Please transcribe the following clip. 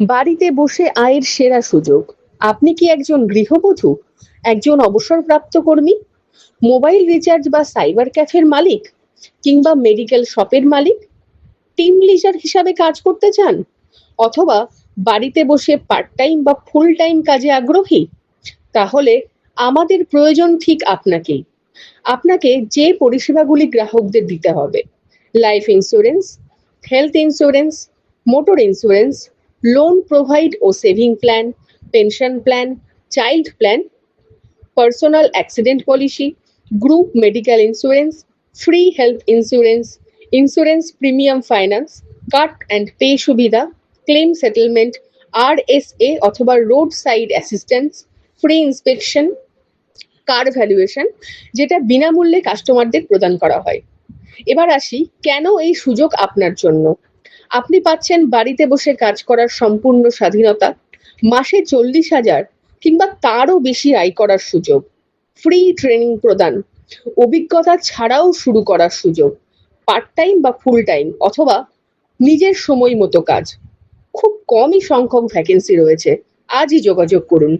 বাড়িতে বসে আয়ের সেরা সুযোগ। আপনি কি একজন গৃহবধূ? একজন অবসরপ্রাপ্ত কর্মী? মোবাইল রিচার্জ বা সাইবার ক্যাফের মালিক? কিংবা মেডিকেল শপের মালিক? টিম লিজার হিসাবে কাজ করতে চান? অথবা বাড়িতে বসে পার্ট টাইম বা ফুল টাইম কাজে আগ্রহী? তাহলে আমাদের প্রয়োজন ঠিক আপনাকেই। আপনাকে যে পরিষেবাগুলি গ্রাহকদের দিতে হবে। Life insurance health insurance motor insurance loan provide O saving plan pension plan child plan personal accident policy group medical insurance free health insurance insurance premium finance cut and pay সুবিধা claim settlement R S A অথবা road side assistance free inspection car valuation যেটা বিনামূল্যে কাস্টমারদের প্রদান করা হয়। এবার আসি, কেন এই সুযোগ আপনার জন্য? আপনি পাচ্ছেন বাড়িতে বসে কাজ করার সম্পূর্ণ স্বাধীনতা, মাসে চল্লিশ হাজার কিংবা তারও বেশি আয় করার সুযোগ ফ্রি ট্রেনিং প্রদান, অভিজ্ঞতা ছাড়াও শুরু করার সুযোগ পার্ট টাইম বা ফুল টাইম অথবা নিজের সময় মতো কাজ। খুব কমই সংখ্যক ভ্যাকেন্সি রয়েছে। আজই যোগাযোগ করুন।